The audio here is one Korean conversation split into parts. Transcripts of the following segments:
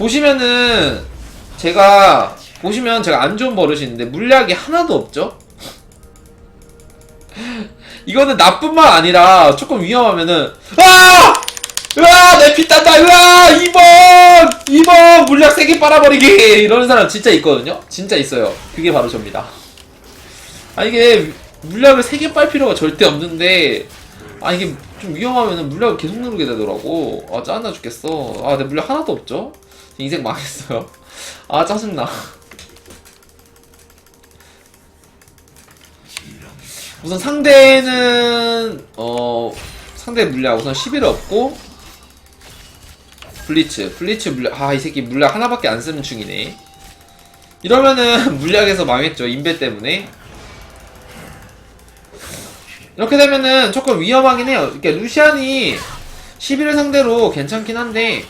보시면은 제가 보시면 제가 안 좋은 버릇이 있는데 물약이 하나도 없죠? 이거는 나뿐 만 아니라 조금 위험하면은 아! 으아! 내피 딴다! 으아! 2번! 2번! 물약 3개 빨아버리기! 이러는 사람 진짜 있거든요? 진짜 있어요. 그게 바로 접니다. 아, 이게 물약을 3개 빨 필요가 절대 없는데, 아, 이게 좀 위험하면은 물약을 계속 누르게 되더라고. 아, 짜증나 죽겠어. 아, 내 물약 하나도 없죠? 인생 망했어요. 아, 짜증나. 우선 상대는, 어, 상대 물약 우선 11을 없고, 블리츠, 블리츠 물약, 아, 이 새끼 물약 하나밖에 안 쓰는 중이네. 이러면은 물약에서 망했죠, 인베 때문에. 이렇게 되면은 조금 위험하긴 해요. 이게 루시안이 11을 상대로 괜찮긴 한데,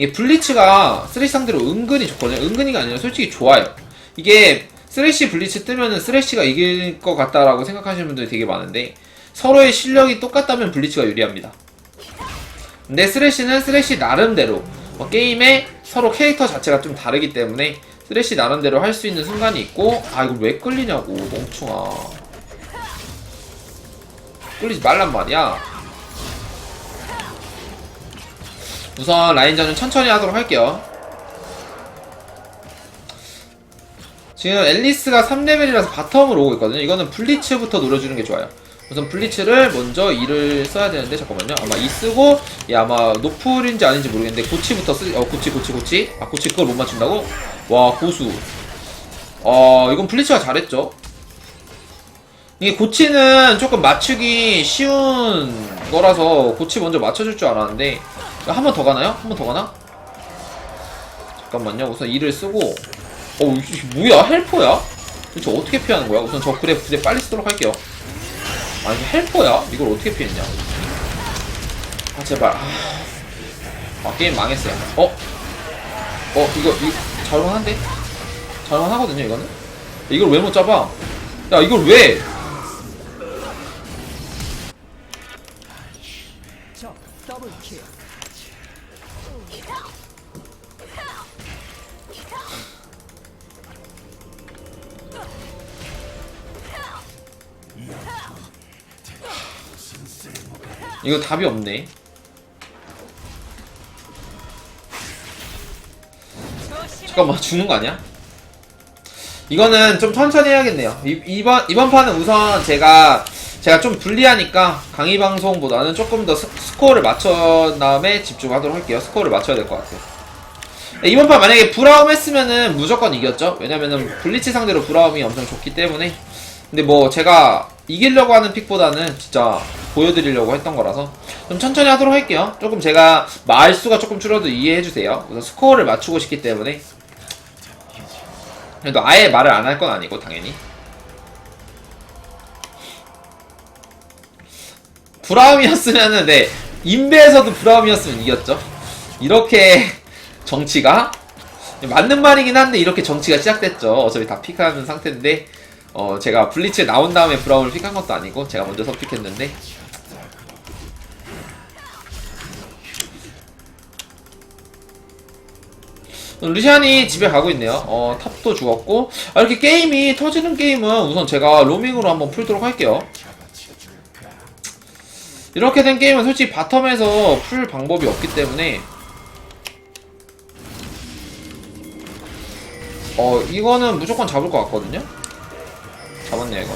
이게 블리츠가 쓰레쉬 상대로 은근히 좋거든요. 은근히가 아니라 솔직히 좋아요. 이게 쓰레쉬 블리츠 뜨면은 쓰레쉬가 이길 것 같다라고 생각하시는 분들이 되게 많은데, 서로의 실력이 똑같다면 블리츠가 유리합니다. 근데 쓰레쉬는 쓰레쉬 나름대로 뭐 게임에 서로 캐릭터 자체가 좀 다르기 때문에 쓰레쉬 나름대로 할 수 있는 순간이 있고 아 이거 왜 끌리냐고 멍충아 끌리지 말란 말이야 우선 라인전은 천천히 하도록 할게요. 지금 앨리스가 3레벨이라서 바텀으로 오고 있거든요. 이거는 블리츠부터 노려주는 게 좋아요. 우선 블리츠를 먼저 2를 써야 되는데 잠깐만요. 아마 2 쓰고 얘 아마 노플인지 아닌지 모르겠는데 고치부터 쓰.. 어 고치 고치 고치. 아 고치 그걸 못 맞춘다고? 와 고수. 어 이건 블리츠가 잘했죠 이게 고치는 조금 맞추기 쉬운 거라서 고치 먼저 맞춰줄 줄 알았는데 한 번 더 가나요? 한 번 더 가나? 잠깐만요 우선 2를 쓰고 어 이게 뭐야 헬퍼야? 도대체 어떻게 피하는 거야? 우선 저 그래 부대 빨리 쓰도록 할게요 아 이게 헬퍼야? 이걸 어떻게 피했냐 아 제발 아, 아 게임 망했어요 어? 어 이거 이거 잘만한데? 잘만하거든요 이거는 이걸 왜 못 잡아? 야 이걸 왜? 이거 답이 없네. 잠깐만 죽는 거 아니야? 이거는 좀 천천히 해야겠네요. 이, 이번 이번 판은 우선 제가 제가 좀 불리하니까 강의 방송보다는 조금 더 스, 스코어를 맞춘 다음에 집중하도록 할게요. 스코어를 맞춰야 될 것 같아요. 네, 이번 판 만약에 브라움 했으면은 무조건 이겼죠. 왜냐면은 블리치 상대로 브라움이 엄청 좋기 때문에. 근데 뭐 제가 이기려고 하는 픽보다는 진짜 보여드리려고 했던 거라서 좀 천천히 하도록 할게요. 조금 제가 말수가 조금 줄어도 이해해주세요. 우선 스코어를 맞추고 싶기 때문에 그래도 아예 말을 안 할 건 아니고 당연히 브라움이었으면은 네 인베에서도 브라움이었으면 이겼죠. 이렇게 정치가 맞는 말이긴 한데 이렇게 정치가 시작됐죠. 어차피 다 픽하는 상태인데 어 제가 블리츠에 나온 다음에 브라움을 픽한 것도 아니고 제가 먼저 선픽했는데 루시안이 집에 가고 있네요. 어, 탑도 죽었고. 아, 이렇게 게임이 터지는 게임은 우선 제가 로밍으로 한번 풀도록 할게요. 이렇게 된 게임은 솔직히 바텀에서 풀 방법이 없기 때문에 어, 이거는 무조건 잡을 것 같거든요? 잡았네, 이거.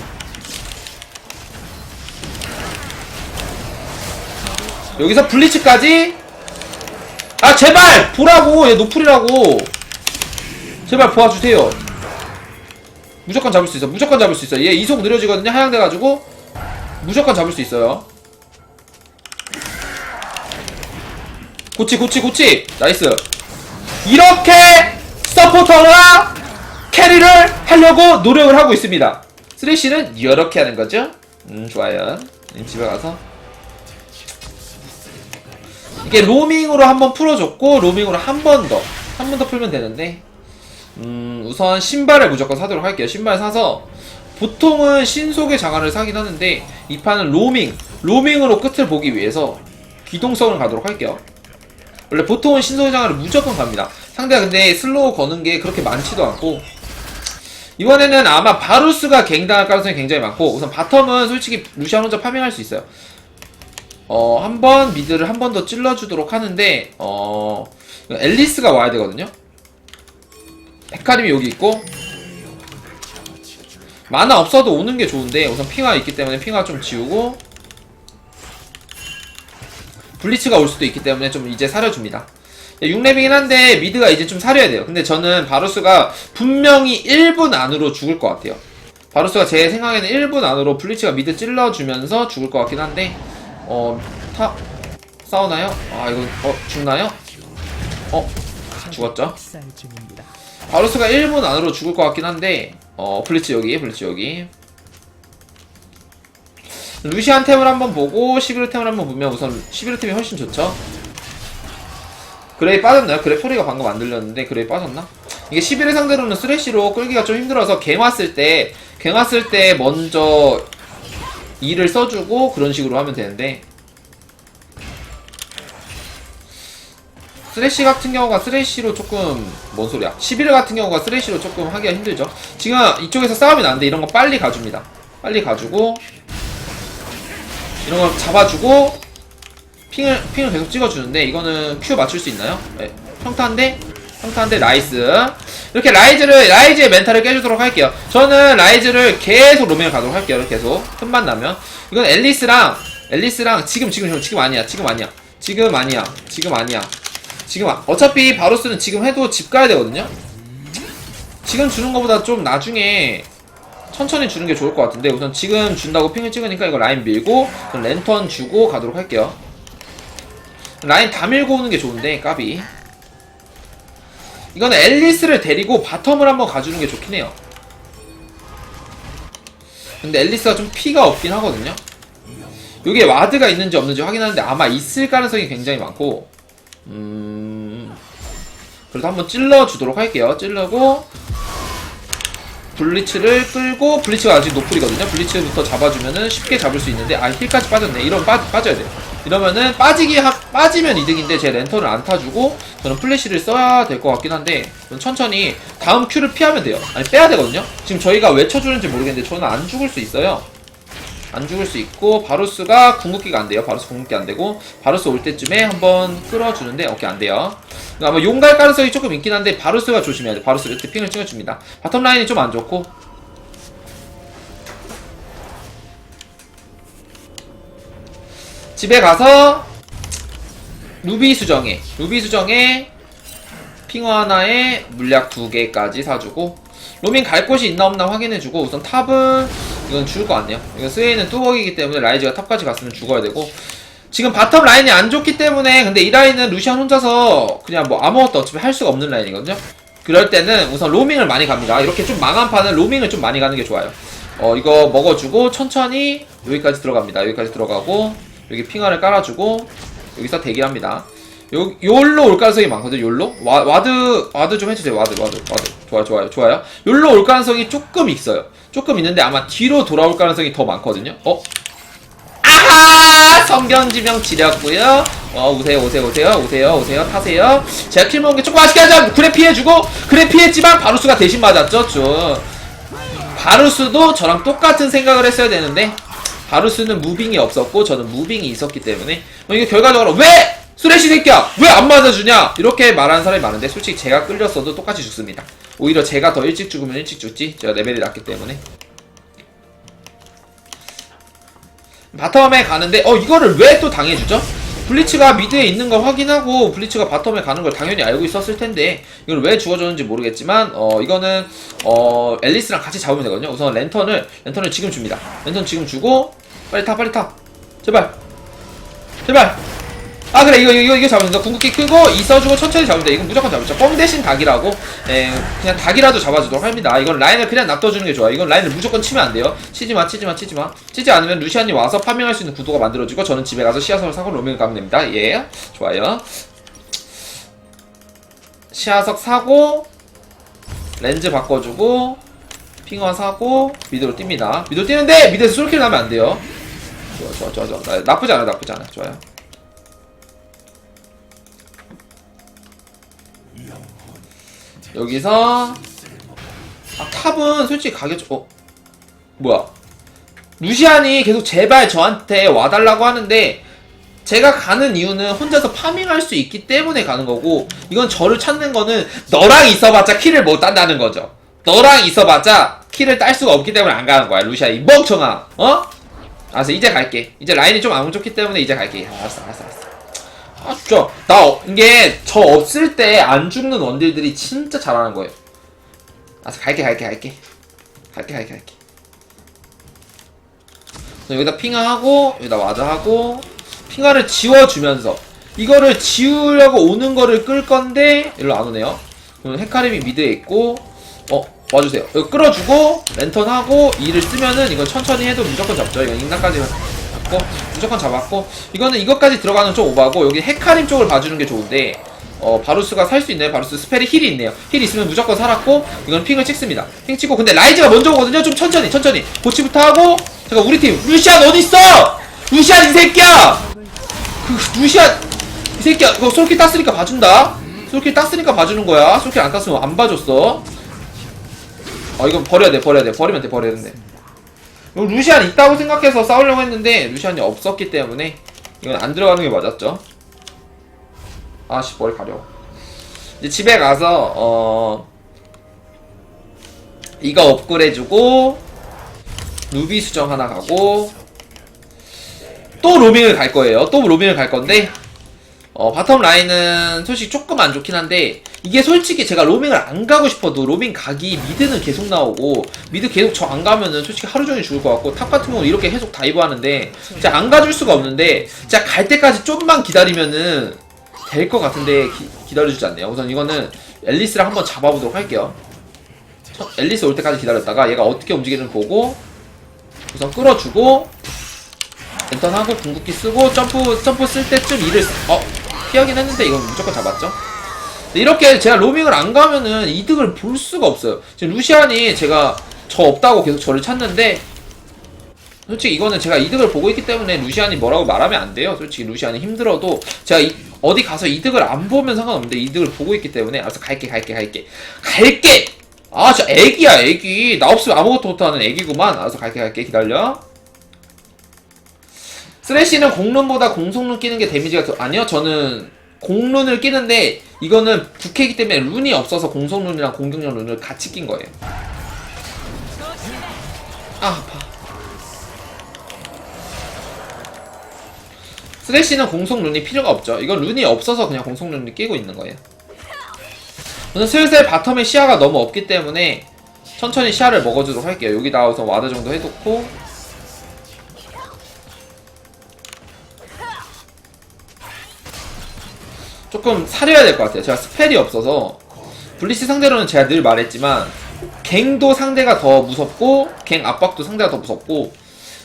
여기서 블리츠까지? 아 제발! 보라고! 얘 노플이라고! 제발 보아주세요. 무조건 잡을 수 있어. 무조건 잡을 수 있어. 얘 이속 느려지거든요? 하향돼가지고. 무조건 잡을 수 있어요. 고치 고치 고치! 나이스. 이렇게 서포터가 캐리를 하려고 노력을 하고 있습니다 쓰레쉬는 이렇게 하는 거죠? 음 좋아요. 음, 집에 가서. 이게 로밍으로 한번 풀어줬고 로밍으로 한 번 더. 한 번 더 풀면 되는데. 음 우선 신발을 무조건 사도록 할게요. 신발 사서 보통은 신속의 장화를 사긴 하는데 이 판은 로밍 로밍으로 끝을 보기 위해서 기동성을 가도록 할게요. 원래 보통은 신속의 장화를 무조건 갑니다. 상대가 근데 슬로우 거는 게 그렇게 많지도 않고 이번에는 아마 바루스가 갱당할 가능성이 굉장히 많고 우선 바텀은 솔직히 루시안 혼자 파밍할 수 있어요. 어, 한 번 미드를 한 번 더 찔러주도록 하는데 어, 앨리스가 와야 되거든요. 헤카림이 여기 있고 만화 없어도 오는 게 좋은데 우선 핑화 있기 때문에 핑화 좀 지우고 블리츠가 올 수도 있기 때문에 좀 이제 사려줍니다. 6렙이긴 한데 미드가 이제 좀 사려야 돼요. 근데 저는 바루스가 분명히 1분 안으로 죽을 것 같아요. 바루스가 제 생각에는 1분 안으로 블리츠가 미드 찔러주면서 죽을 것 같긴 한데 어, 타 싸우나요? 아 이거 어 죽나요? 어 죽었죠? 바루스가 1분 안으로 죽을 것 같긴 한데 어 블리츠 여기 블리츠 여기 루시안 템을 한번 보고 11호 템을 한번 보면 우선 11호 템이 훨씬 좋죠 그레이 빠졌나요? 그레이 소리가 방금 안 들렸는데 그레이 빠졌나? 이게 11회 상대로는 쓰레쉬로 끌기가 좀 힘들어서 갱 왔을 때, 갱 왔을 때 먼저 일을 써주고 그런 식으로 하면 되는데 쓰레쉬 같은 경우가 쓰레쉬로 조금 뭔 소리야 11회 같은 경우가 쓰레쉬로 조금 하기가 힘들죠 지금 이쪽에서 싸움이 나는데 이런 거 빨리 가줍니다 빨리 가주고 이런 거 잡아주고 핑을 핑을 계속 찍어주는데 이거는 큐 맞출 수 있나요? 네. 평타인데? 평타인데 나이스. 이렇게 라이즈를 라이즈의 멘탈을 깨주도록 할게요. 저는 라이즈를 계속 로밍을 가도록 할게요. 계속. 틈만 나면. 이건 앨리스랑 앨리스랑 지금 지금 지금 지금 아니야. 지금 아니야. 지금 아니야. 지금 아니야. 지금 아- 어차피 바로스는 지금 해도 집 가야 되거든요? 지금 주는 것보다 좀 나중에 천천히 주는 게 좋을 것 같은데 우선 지금 준다고 핑을 찍으니까 이거 라인 밀고 랜턴 주고 가도록 할게요 라인 다 밀고 오는 게 좋은데 까비. 이거는 앨리스를 데리고 바텀을 한번 가주는 게 좋긴 해요. 근데 앨리스가 좀 피가 없긴 하거든요. 여기에 와드가 있는지 없는지 확인하는데 아마 있을 가능성이 굉장히 많고 음 그래도 한번 찔러주도록 할게요. 찔르고 블리츠를 끌고 블리츠가 아직 노플이거든요. 블리츠부터 잡아주면은 쉽게 잡을 수 있는데 아 힐까지 빠졌네. 이러면 빠, 빠져야 돼요. 이러면은 빠지기 하, 빠지면 이득인데 제 랜턴을 안 타주고 저는 플래시를 써야 될 것 같긴 한데 천천히 다음 큐를 피하면 돼요. 아니 빼야 되거든요. 지금 저희가 왜 쳐주는지 모르겠는데 저는 안 죽을 수 있어요. 안 죽을 수 있고 바루스가 궁극기가 안 돼요. 바루스 궁극기 안 되고 바루스 올 때쯤에 한번 끌어주는데 오케이 안 돼요. 아마 용갈 가능성이 조금 있긴 한데 바루스가 조심해야 돼. 바루스 이렇게 핑을 찍어줍니다. 바텀 라인이 좀 안 좋고 집에 가서 루비 수정에 루비 수정에 핑어 하나에 물약 두 개까지 사주고 로밍 갈 곳이 있나 없나 확인해주고 우선 탑은 이건 죽을 것 같네요. 이건 스웨이는 뚜벅이기 때문에 라이즈가 탑까지 갔으면 죽어야 되고 지금 바텀 라인이 안 좋기 때문에 근데 이 라인은 루시안 혼자서 그냥 뭐 아무것도 어차피 할 수가 없는 라인이거든요. 그럴 때는 우선 로밍을 많이 갑니다. 이렇게 좀 망한 판은 로밍을 좀 많이 가는 게 좋아요. 어 이거 먹어주고 천천히 여기까지 들어갑니다. 여기까지 들어가고 여기 핑화를 깔아주고 여기서 대기합니다. 요, 요로 올 가능성이 많거든요, 요로? 와, 와드, 와드 좀 해주세요, 와드, 와드, 와드. 좋아요, 좋아요, 좋아요. 요로 올 가능성이 조금 있어요. 조금 있는데 아마 뒤로 돌아올 가능성이 더 많거든요? 어? 아하! 성견지명 지렸고요 어, 오세요, 오세요, 오세요, 오세요, 오세요, 타세요. 제가 킬 먹은 게 조금 아쉽게 하자! 그래 피해주고, 그래 피했지만 바루스가 대신 맞았죠, 쭉. 바루스도 저랑 똑같은 생각을 했어야 되는데, 바루스는 무빙이 없었고, 저는 무빙이 있었기 때문에, 뭐 이게 결과적으로 왜! 쓰레쉬 새끼야! 왜 안 맞아주냐! 이렇게 말하는 사람이 많은데, 솔직히 제가 끌렸어도 똑같이 죽습니다. 오히려 제가 더 일찍 죽으면 일찍 죽지. 제가 레벨이 낮기 때문에. 바텀에 가는데, 어, 이거를 왜 또 당해주죠? 블리츠가 미드에 있는 걸 확인하고, 블리츠가 바텀에 가는 걸 당연히 알고 있었을 텐데, 이걸 왜 죽어줬는지 모르겠지만, 어, 이거는, 어, 앨리스랑 같이 잡으면 되거든요. 우선 랜턴을, 랜턴을 지금 줍니다. 랜턴 지금 주고, 빨리 타, 빨리 타. 제발. 제발. 아 그래 이거 이거 이거 잡으면 돼 궁극기 끄고 이 써주고 천천히 잡으면 돼. 이건 무조건 잡죠 뻥 대신 닭이라고. 에 그냥 닭이라도 잡아주도록 합니다. 이건 라인을 그냥 놔둬주는 게 좋아 이건 라인을 무조건 치면 안 돼요. 치지마 치지마 치지마. 치지 않으면 루시안이 와서 파밍할 수 있는 구도가 만들어지고 저는 집에 가서 씨앗을 사고 로밍을 가면 됩니다. 예 좋아요. 씨앗석 사고 렌즈 바꿔주고 핑화 사고 미드로 뜁니다. 미드로 뛰는데 미드에서 솔킬 나면 안 돼요. 좋아 좋아 좋아 좋아. 나쁘지 않아 나쁘지 않아 좋아요 여기서. 아 탑은 솔직히 좀- 어? 뭐야? 루시안이 계속 제발 저한테 와달라고 하는데 제가 가는 이유는 혼자서 파밍할 수 있기 때문에 가는 거고 이건 저를 찾는 거는 너랑 있어봤자 키를 못 딴다는 거죠. 너랑 있어봤자 키를 딸 수가 없기 때문에 안 가는 거야 루시안 이. 멍청아! 어? 알았어 이제 갈게. 이제 라인이 좀 안 좋기 때문에 이제 갈게. 알았어 알았어 알았어 아 진짜. 나 어- 이게 저 없을 때 안 죽는 원딜들이 진짜 잘하는 거예요. 알았어 갈게 갈게 갈게. 갈게 갈게 갈게. 여기다 핑하고 여기다 와드하고 핑하를 지워주면서 이거를 지우려고 오는 거를 끌 건데 일로 안 오네요. 그럼 헤카림이 미드에 있고 어 와주세요. 이거 끌어주고 랜턴하고 이를 쓰면은 이건 천천히 해도 무조건 잡죠. 이건 인간까지 잡고 무조건 잡았고 이거는 이것까지 들어가는 좀 오바고 여기 헤카림 쪽을 봐주는 게 좋은데 어 바루스가 살 수 있네요? 바루스 스펠이 힐이 있네요. 힐 있으면 무조건 살았고 이건 핑을 찍습니다. 핑 찍고 근데 라이즈가 먼저 오거든요? 좀 천천히 천천히. 보치부터 하고 잠깐 우리 팀 루시안 어딨어? 루시안 이 새끼야! 그 루시안 이 새끼야 이거 솔킬 땄으니까 봐준다. 솔킬 땄으니까 봐주는 거야. 솔킬 안 땄으면 안 봐줬어. 어 이건 버려야 돼 버려야 돼. 버리면 돼 버려야 돼 루시안 있다고 생각해서 싸우려고 했는데 루시안이 없었기 때문에 이건 안 들어가는 게 맞았죠. 아씨 머리 가려. 이제 집에 가서 어 이거 업그레이드해주고 루비 수정 하나 가고 또 로밍을 갈 거예요. 또 로밍을 갈 건데 어, 바텀 라인은 솔직히 조금 안 좋긴 한데 이게 솔직히 제가 로밍을 안 가고 싶어도 로밍 가기 미드는 계속 나오고 미드 계속 저 안 가면은 솔직히 하루 종일 죽을 것 같고 탑 같은 경우는 이렇게 계속 다이브 하는데 제가 안 가줄 수가 없는데 제가 갈 때까지 좀만 기다리면은 될 것 같은데 기, 다려주지 않네요. 우선 이거는 앨리스랑 한번 잡아보도록 할게요. 첫- 앨리스 올 때까지 기다렸다가 얘가 어떻게 움직이는지 보고 우선 끌어주고 랜턴하고 궁극기 쓰고 점프 점프 쓸 때쯤 쓰- 어 피하긴 했는데 이건 무조건 잡았죠. 이렇게 제가 로밍을 안 가면은 이득을 볼 수가 없어요. 지금 루시안이 제가 저 없다고 계속 저를 찾는데 솔직히 이거는 제가 이득을 보고 있기 때문에 루시안이 뭐라고 말하면 안 돼요. 솔직히 루시안이 힘들어도 제가 이- 어디 가서 이득을 안 보면 상관없는데 이득을 보고 있기 때문에 알았어 갈게 갈게 갈게 갈게 아 진짜 애기야 애기 나 없으면 아무것도 못하는 애기구만 알았어 갈게 갈게 기다려 쓰레쉬는 공룬보다 공속룬 끼는 게 데미지가 더 아니요 저는 공룬을 끼는데 이거는 부캐이기 때문에 룬이 없어서 공속룬이랑 공격력 룬을 같이 낀 거예요. 아 아파. 쓰레쉬는 공속룬이 필요가 없죠. 이건 룬이 없어서 그냥 공속룬을 끼고 있는 거예요. 저는 슬슬 바텀에 시야가 너무 없기 때문에 천천히 시야를 먹어주도록 할게요. 여기다 우선 와드 정도 해놓고 조금 사려야 될 것 같아요. 제가 스펠이 없어서 블리시 상대로는 제가 늘 말했지만 갱도 상대가 더 무섭고 갱 압박도 상대가 더 무섭고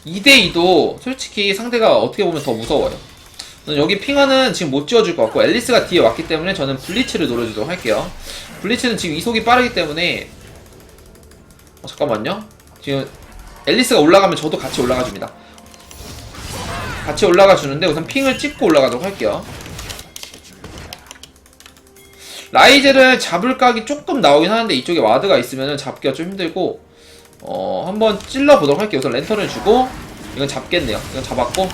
2대2도 솔직히 상대가 어떻게 보면 더 무서워요. 여기 핑하는 지금 못 지워줄 것 같고 앨리스가 뒤에 왔기 때문에 저는 블리츠를 노려주도록 할게요. 블리츠는 지금 이속이 빠르기 때문에 어, 잠깐만요. 지금 앨리스가 올라가면 저도 같이 올라가 줍니다. 같이 올라가 주는데 우선 핑을 찍고 올라가도록 할게요. 라이즈를 잡을 각이 조금 나오긴 하는데 이쪽에 와드가 있으면 잡기가 좀 힘들고 어 한번 찔러 보도록 할게요. 우선 랜턴을 주고 이건 잡겠네요. 이건 잡았고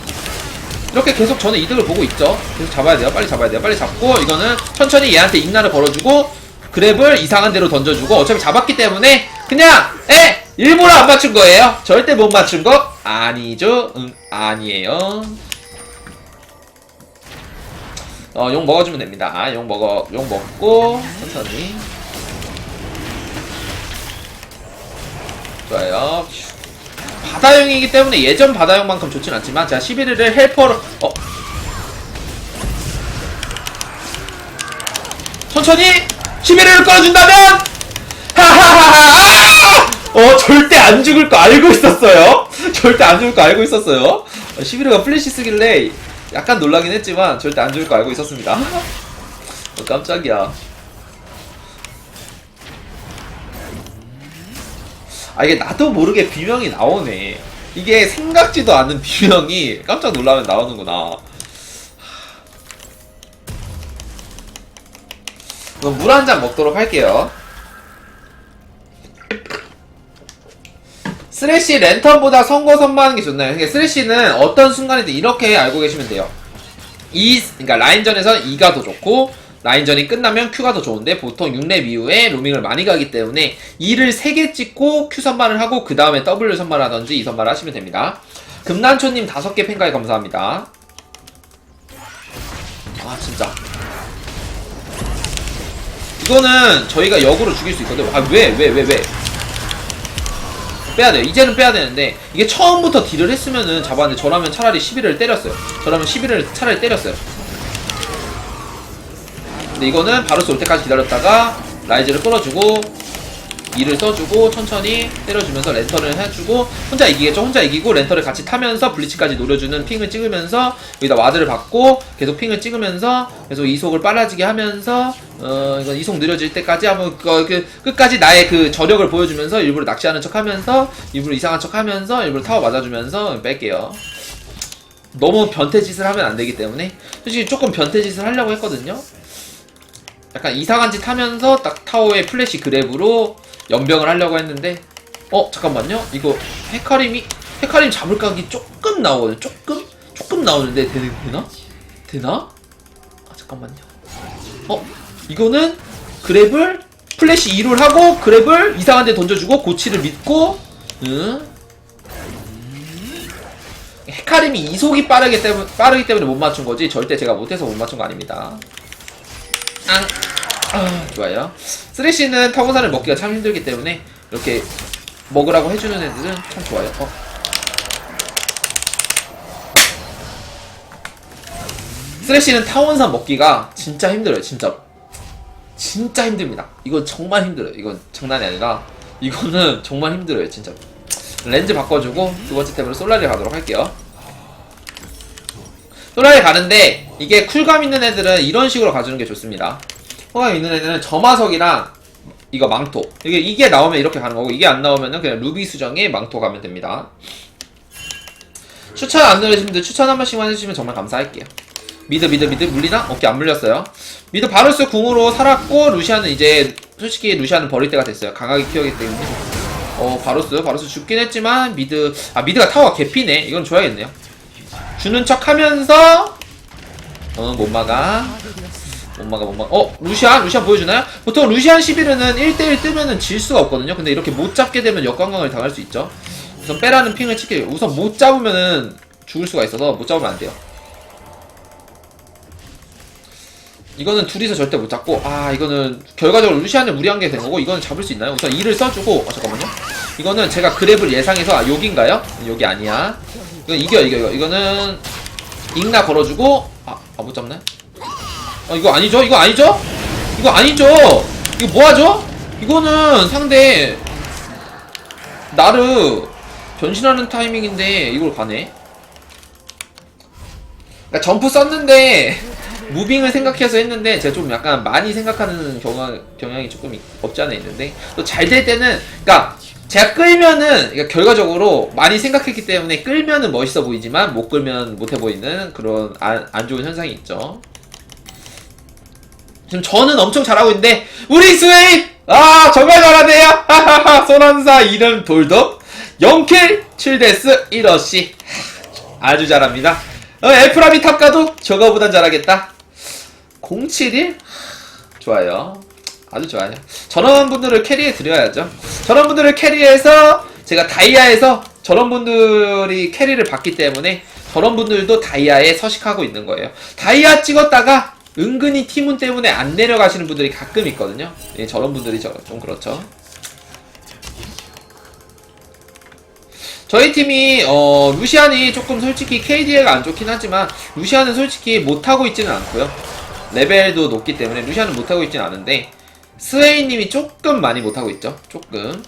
이렇게 계속 저는 이득을 보고 있죠. 계속 잡아야 돼요. 빨리 잡아야 돼요. 빨리 잡고 이거는 천천히 얘한테 인나를 걸어주고 그랩을 이상한 데로 던져주고 어차피 잡았기 때문에 그냥 에 일부러 안 맞춘 거예요. 절대 못 맞춘 거 아니죠? 응 아니에요. 어, 용 먹어주면 됩니다. 아, 용 먹어, 용 먹고, 천천히. 좋아요. 바다용이기 때문에 예전 바다용만큼 좋진 않지만, 제가 11일을 헬퍼로, 어. 천천히! 11일을 끌어준다면! 하하하하! 어, 절대 안 죽을 거 알고 있었어요. 절대 안 죽을 거 알고 있었어요. 11일가 플래시 쓰길래 약간 놀라긴 했지만 절대 안 죽을 거 알고 있었습니다. 어, 깜짝이야. 아 이게 나도 모르게 비명이 나오네. 이게 생각지도 않은 비명이 깜짝 놀라면 나오는구나. 그럼 물 한 잔 먹도록 할게요. 쓰레쉬 랜턴보다 선거 선마하는 게 좋나요? 그러니까 쓰레쉬는 어떤 순간에도 이렇게 알고 계시면 돼요. 이, 그러니까 라인전에서 2가 더 좋고, 라인전이 끝나면 Q가 더 좋은데, 보통 6렙 이후에 로밍을 많이 가기 때문에, 2를 3개 찍고 Q 선발을 하고, 그 다음에 W 선발하던지 2 선발을 하시면 됩니다. 금난초님 5개 팬가에 감사합니다. 아, 진짜. 이거는 저희가 역으로 죽일 수 있거든요. 아, 왜, 왜, 왜, 왜? 빼야 돼요. 이제는 빼야 되는데, 이게 처음부터 딜을 했으면은 잡았는데, 저라면 차라리 11을 때렸어요. 저라면 11을 차라리 때렸어요. 근데 이거는 바로 쏠 때까지 기다렸다가, 라이즈를 끌어주고, 2를 써주고, 천천히 때려주면서 랜턴을 해주고, 혼자 이기겠죠? 혼자 이기고, 랜턴을 같이 타면서, 블리치까지 노려주는 핑을 찍으면서, 여기다 와드를 받고, 계속 핑을 찍으면서, 계속 이속을 빨라지게 하면서, 어, 이건 이속 느려질 때까지 한번, 그, 그, 끝까지 나의 그 저력을 보여주면서, 일부러 낚시하는 척 하면서, 일부러 이상한 척 하면서, 일부러 타워 맞아주면서, 뺄게요. 너무 변태짓을 하면 안 되기 때문에, 솔직히 조금 변태짓을 하려고 했거든요? 약간 이상한 짓 하면서, 딱 타워에 플래시 그랩으로 연병을 하려고 했는데, 어, 잠깐만요? 이거, 헤카림이, 헤카림 잡을 각이 조금 나오거든요? 조금? 조금 나오는데, 되는, 되나? 되나? 아, 잠깐만요. 어? 이거는 그랩을 플래시 2를 하고 그랩을 이상한 데 던져주고 고치를 믿고 응? 헤카림이 이속이 빠르기 때문에, 빠르기 때문에 못 맞춘 거지 절대 제가 못해서 못 맞춘 거 아닙니다 앙. 아, 좋아요 쓰레쉬는 타고산을 먹기가 참 힘들기 때문에 이렇게 먹으라고 해주는 애들은 참 좋아요 어. 쓰레쉬는 타원산 먹기가 진짜 힘들어요 진짜로 진짜 힘듭니다. 이건 정말 힘들어요. 이건 장난이 아니라 이거는 정말 힘들어요, 진짜. 렌즈 바꿔주고 두 번째 템으로 솔라리 가도록 할게요. 솔라리 가는데 이게 쿨감 있는 애들은 이런 식으로 가주는 게 좋습니다. 쿨감 있는 애들은 점화석이랑 이거 망토. 이게 이게 나오면 이렇게 가는 거고 이게 안 나오면은 그냥 루비 수정에 망토 가면 됩니다. 추천 안 분들 추천 한 번씩만 해주시면 정말 감사할게요. 미드 미드 미드. 물리나? 오케이 안 물렸어요. 미드 바루스 궁으로 살았고 루시안은 이제 솔직히 루시안은 버릴 때가 됐어요. 강하게 키우기 때문에. 어 바루스 바루스 죽긴 했지만 미드 아 미드가 타워가 개피네. 이건 줘야겠네요. 주는 척 하면서 어못 막아 못 막아 못 막아 어 루시안? 루시안 보여주나요? 보통 루시안 11은 1대1 뜨면은 질 수가 없거든요. 근데 이렇게 못 잡게 되면 역관광을 당할 수 있죠. 우선 빼라는 핑을 칠게요. 우선 못 잡으면은 죽을 수가 있어서 못 잡으면 안 돼요. 이거는 둘이서 절대 못 잡고 아 이거는 결과적으로 루시안을 무리한 게 된 거고 이거는 잡을 수 있나요? 우선 2를 써주고 어 잠깐만요. 이거는 제가 그랩을 예상해서 아 여긴가요? 여기 아니야. 이건 이겨 이겨 이거. 이거는 잉나 걸어주고 아못 잡네 아 이거 아니죠? 이거 아니죠? 이거 아니죠? 이거 뭐하죠? 이거는 상대 나르 변신하는 타이밍인데 이걸 가네 그러니까 점프 썼는데 무빙을 생각해서 했는데 제가 좀 약간 많이 생각하는 경향, 경향이 조금 있- 없지 않아 있는데 또 잘 될 때는 그러니까 제가 끌면은 그러니까 결과적으로 많이 생각했기 때문에 끌면은 멋있어 보이지만 못 끌면 못해 보이는 그런 안, 안 좋은 현상이 있죠. 지금 저는 엄청 잘하고 있는데 우리 스웨이 아 정말 잘하네요. 소환사 이름 돌덕 0킬 7데스 1어시 아주 잘합니다. 어, 에프라미 탑 가도 저거보단 잘하겠다. 071? 좋아요. 아주 좋아요. 저런 분들을 캐리해 드려야죠. 저런 분들을 캐리해서 제가 다이아에서 저런 분들이 캐리를 받기 때문에 저런 분들도 다이아에 서식하고 있는 거예요. 다이아 찍었다가 은근히 팀운 때문에 안 내려가시는 분들이 가끔 있거든요. 예, 저런 분들이 저, 좀 그렇죠. 저희 팀이 어 루시안이 조금 솔직히 KDA가 안 좋긴 하지만 루시안은 솔직히 못하고 있지는 않고요 레벨도 높기 때문에 루시안은 못하고 있지는 않은데 스웨이님이 조금 많이 못하고 있죠 조금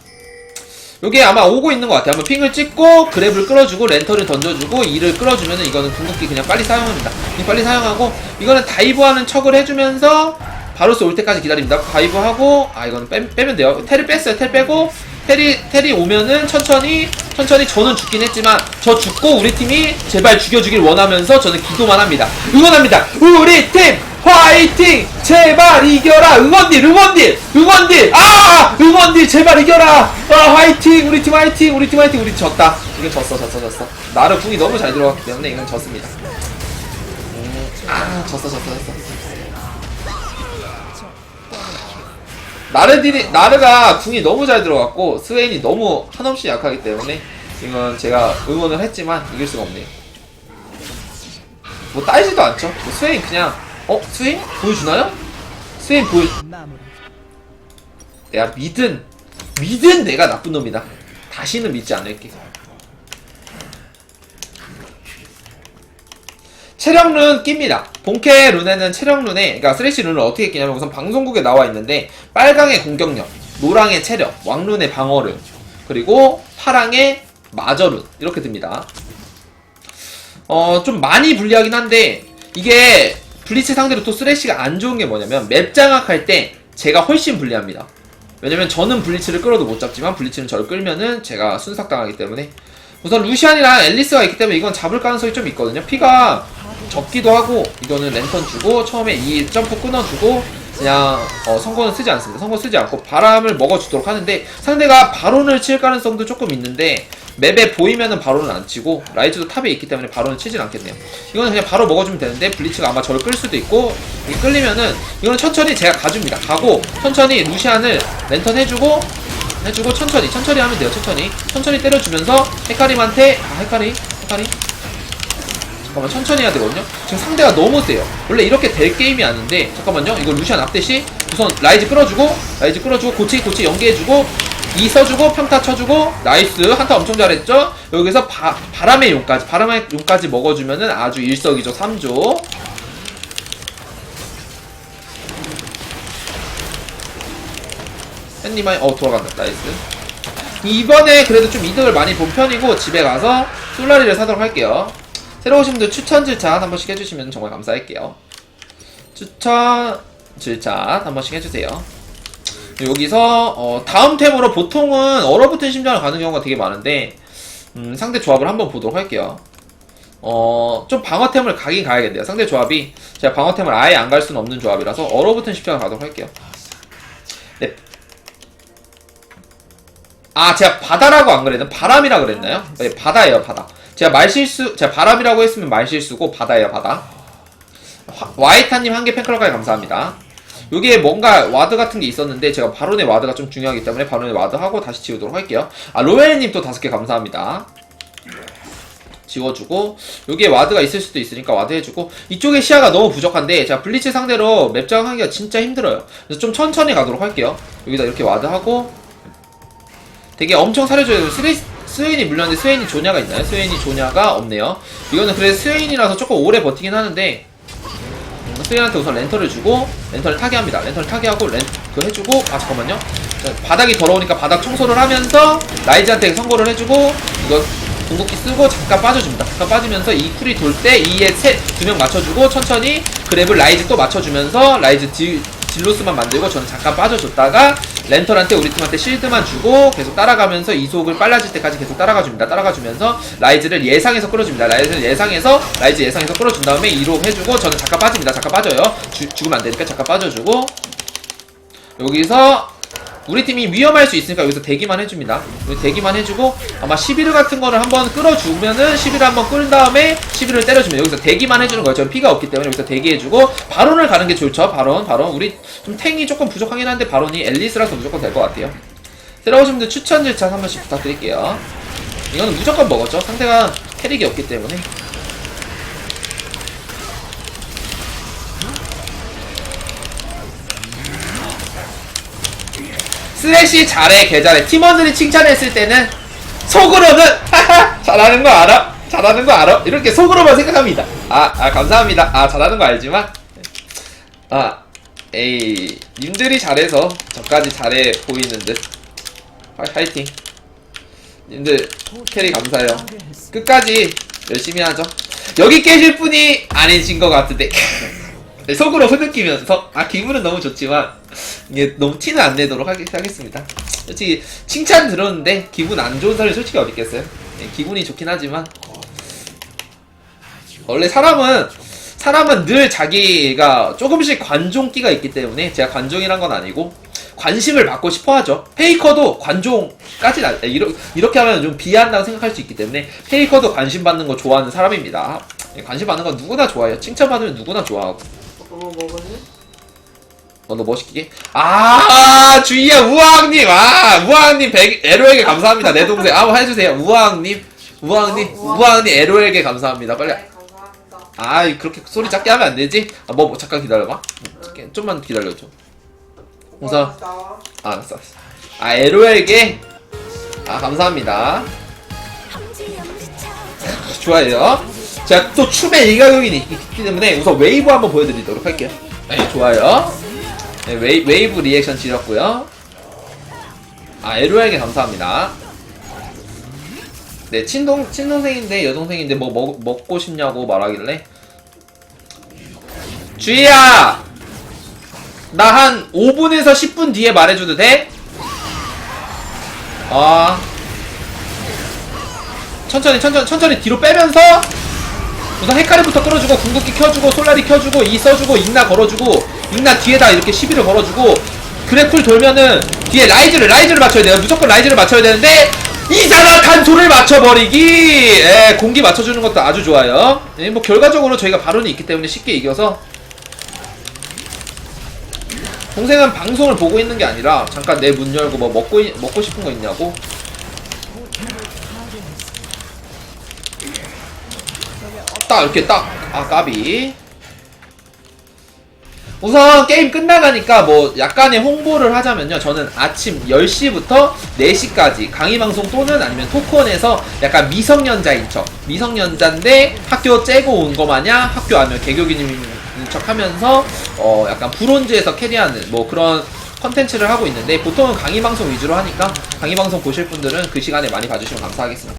요게 아마 오고 있는 것 같아요. 한번 핑을 찍고 그랩을 끌어주고 랜턴을 던져주고 이를 끌어주면은 이거는 궁극기 그냥 빨리 사용합니다. 빨리 사용하고 이거는 다이브하는 척을 해주면서 바로스 올 때까지 기다립니다. 다이브하고 아 이거는 빼, 빼면 돼요. 텔을 뺐어요. 텔 빼고 텔이 텔이 오면은 천천히 천천히 저는 죽긴 했지만 저 죽고 우리 팀이 제발 죽여주길 원하면서 저는 기도만 합니다. 응원합니다. 우리 팀 화이팅! 제발 이겨라! 응원딜 응원딜! 응원딜! 아! 응원딜 제발 이겨라! 아 화이팅! 우리 팀 화이팅! 우리 팀 화이팅! 우리 팀 졌다. 이건 졌어 졌어 졌어 나르 궁이 너무 잘 들어갔기 때문에 이건 졌습니다. 음, 아 졌어 졌어 졌어. 나르딜이 나르가 궁이 너무 잘 들어갔고 스웨인이 너무 한없이 약하기 때문에 이건 제가 응원을 했지만 이길 수가 없네요. 뭐 따지도 않죠. 뭐 스웨인 그냥 어 스웨인 보여주나요? 스웨인 보여. 내가 믿은 믿은 내가 나쁜 놈이다. 다시는 믿지 않을게. 체력룬 낍니다. 본캐 룬에는 체력 룬에, 그러니까 쓰레쉬 룬을 어떻게 끼냐면 우선 방송국에 나와 있는데 빨강의 공격력, 노랑의 체력, 왕룬의 방어룬, 그리고 파랑의 마저룬 이렇게 듭니다. 어, 좀 많이 불리하긴 한데 이게 블리츠 상대로 또 쓰레쉬가 안 좋은 게 뭐냐면 맵 장악할 때 제가 훨씬 불리합니다. 왜냐면 저는 블리츠를 끌어도 못 잡지만 블리츠는 저를 끌면은 제가 순삭당하기 때문에 우선 루시안이랑 앨리스가 있기 때문에 이건 잡을 가능성이 좀 있거든요. 피가 적기도 하고 이거는 랜턴 주고 처음에 이 점프 끊어주고 그냥 어, 선거는 쓰지 않습니다. 선거 쓰지 않고 바람을 먹어주도록 하는데 상대가 바론을 칠 가능성도 조금 있는데 맵에 보이면은 바론은 안 치고 라이즈도 탑에 있기 때문에 바론을 치진 않겠네요. 이거는 그냥 바로 먹어주면 되는데 블리츠가 아마 저를 끌 수도 있고 이 끌리면은 이거는 천천히 제가 가줍니다. 가고 천천히 루시안을 랜턴 해주고 해주고 천천히 천천히 하면 돼요. 천천히 천천히 때려주면서 헤카림한테 아 헤카림 헤카림 잠깐만 천천히 해야 되거든요? 지금 상대가 너무 세요. 원래 이렇게 될 게임이 아닌데 잠깐만요. 이거 루시안 앞대시 우선 라이즈 끌어주고 라이즈 끌어주고 고치 고치 연계해주고 이 써주고 평타 쳐주고 나이스. 한타 엄청 잘했죠? 여기서 바, 바람의 용까지 바람의 용까지 먹어주면은 아주 일석이조 3조. 팬님이 어 돌아간다. 나이스. 이번에 그래도 좀 이득을 많이 본 편이고 집에 가서 솔라리를 사도록 할게요 새로 오신 분들 추천 질찬 한 번씩 해주시면 정말 감사할게요 추천 질찬 한 번씩 해주세요 여기서 어, 다음 템으로 보통은 얼어붙은 심장을 가는 경우가 되게 많은데 음, 상대 조합을 한번 보도록 할게요 어, 좀 방어템을 가긴 가야겠네요 상대 조합이 제가 방어템을 아예 안 갈 수는 없는 조합이라서 얼어붙은 심장을 가도록 할게요 네, 아, 제가 바다라고 안 그랬나? 바람이라 그랬나요? 네, 바다예요, 바다. 제가 말실수, 제가 바람이라고 했으면 말실수고 바다예요, 바다. 화- 와이타님 한 개 팬클럽까지 감사합니다. 여기에 뭔가 와드 같은 게 있었는데 제가 바론의 와드가 좀 중요하기 때문에 바론의 와드 하고 다시 지우도록 할게요. 아, 로엘님 또 다섯 개 감사합니다. 지워주고 여기에 와드가 있을 수도 있으니까 와드 해주고 이쪽에 시야가 너무 부족한데 제가 블리츠 상대로 맵장 하기가 진짜 힘들어요. 그래서 좀 천천히 가도록 할게요. 여기다 이렇게 와드 하고 되게 엄청 사려줘요. 스웨, 스웨인이 물렸는데 스웨인이 조냐가 있나요? 스웨인이 조냐가 없네요. 이거는 그래 스웨인이라서 조금 오래 버티긴 하는데 음, 스웨인한테 우선 렌터를 주고 렌터를 타게 합니다. 렌터를 타게 하고 렌 그거 해주고 아 잠깐만요. 자, 바닥이 더러우니까 바닥 청소를 하면서 라이즈한테 선고를 해주고 이거 궁극기 쓰고 잠깐 빠져줍니다. 잠깐 빠지면서 이 쿨이 돌때 이에 두명 맞춰주고 천천히 그랩을 라이즈 또 맞춰주면서 라이즈 딜, 딜로스만 만들고 저는 잠깐 빠져줬다가 랜턴한테 우리 팀한테 실드만 주고 계속 따라가면서 이속을 빨라질 때까지 계속 따라가줍니다. 따라가주면서 라이즈를 예상해서 끌어줍니다. 라이즈를 예상해서 라이즈 예상해서 끌어준 다음에 2로 해주고 저는 잠깐 빠집니다. 잠깐 빠져요. 주, 죽으면 안 되니까 잠깐 빠져주고 여기서 우리 팀이 위험할 수 있으니까 여기서 대기만 해줍니다. 대기만 해주고 아마 11을 같은 거를 한번 끌어주면은 11을 한번 끌은 다음에 11을 때려주면 여기서 대기만 해주는 거예요. 저 피가 없기 때문에 여기서 대기해주고 바론을 가는 게 좋죠. 바론, 바론. 우리 좀 탱이 조금 부족하긴 한데 바론이 앨리스라서 무조건 될 것 같아요. 분들 추천 절차 한 번씩 부탁드릴게요. 이거는 무조건 먹었죠. 상대가 캐릭이 없기 때문에. 슬래시 잘해 개 잘해. 팀원들이 칭찬했을 때는 속으로는 하하 잘하는 거 알아? 잘하는 거 알아? 이렇게 속으로만 생각합니다. 아, 아 감사합니다. 아 잘하는 거 알지만. 아 에이 님들이 잘해서 저까지 잘해 보이는 듯. 화, 화이팅. 님들 캐리 감사해요. 끝까지 열심히 하죠. 여기 깨질 분이 아니신 것 같은데. 네, 속으로 흐느끼면서. 아 기분은 너무 좋지만 이게 너무 티는 안 내도록 하겠, 하겠 습니다. 솔직히 칭찬 들었는데 기분 안 좋은 사람이 솔직히 어디 있겠어요? 네, 기분이 좋긴 하지만 원래 사람은 사람은 늘 자기가 조금씩 관종기가 있기 때문에 제가 관종이란 건 아니고 관심을 받고 싶어 하죠. 페이커도 관종까지 나 이러, 이렇게 하면 좀 비한다고 생각할 수 있기 때문에 페이커도 관심 받는 거 좋아하는 사람입니다. 예, 관심 받는 건 누구나 좋아해요. 칭찬받으면 누구나 좋아하고. 뭐 먹었니? 어, 너 멋있게. 아, 주희야, 우왕님. 아, 우왕님, 백, 에로에게 감사합니다. 내 동생. 아, 뭐 해주세요. 우왕님. 우왕님. 어, 우왕. 우왕님, 에로에게 감사합니다. 빨리. 네, 감사합니다. 아, 그렇게 소리 작게 하면 안 되지? 아, 뭐, 뭐 잠깐 기다려봐. 잠깐, 좀만 기다려줘. 우선, 고맙다. 아, 알았어, 알았어. 아, 에로에게. 아, 감사합니다. 좋아요. 자, 또 춤의 일가격이 있기 때문에 우선 웨이브 한번 보여드리도록 할게요. 네, 좋아요. 네, 웨이, 웨이브 리액션 지렸고요. 아, 에로에게 감사합니다. 네, 친동, 친동생인데, 여동생인데, 뭐, 먹, 먹고 싶냐고 말하길래. 주희야! 나 한 5분에서 10분 뒤에 말해줘도 돼? 아. 천천히, 천천히, 천천히 뒤로 빼면서, 우선 헤카리부터 끌어주고, 궁극기 켜주고, 솔라리 켜주고, 이 써주고, 익나 걸어주고, 익나 뒤에다 이렇게 시비를 걸어주고, 그래쿨 돌면은, 뒤에 라이즈를, 라이즈를 맞춰야 돼요. 무조건 라이즈를 맞춰야 되는데, 이상한 간소를 맞춰버리기! 예, 공기 맞춰주는 것도 아주 좋아요. 예, 뭐, 결과적으로 저희가 발언이 있기 때문에 쉽게 이겨서, 동생은 방송을 보고 있는 게 아니라, 잠깐 내 문 열고 뭐 먹고, 있- 먹고 싶은 거 있냐고, 딱 이렇게 딱. 아 까비. 우선 게임 끝나가니까 뭐 약간의 홍보를 하자면요. 저는 아침 10시부터 4시까지 강의방송 또는 아니면 토크온에서 약간 미성년자인 척 미성년자인데 학교 째고 온 거 마냥 학교 아니면 개교기님인 척 하면서 어 약간 브론즈에서 캐리하는 뭐 그런 컨텐츠를 하고 있는데 보통은 강의방송 위주로 하니까 강의방송 보실 분들은 그 시간에 많이 봐주시면 감사하겠습니다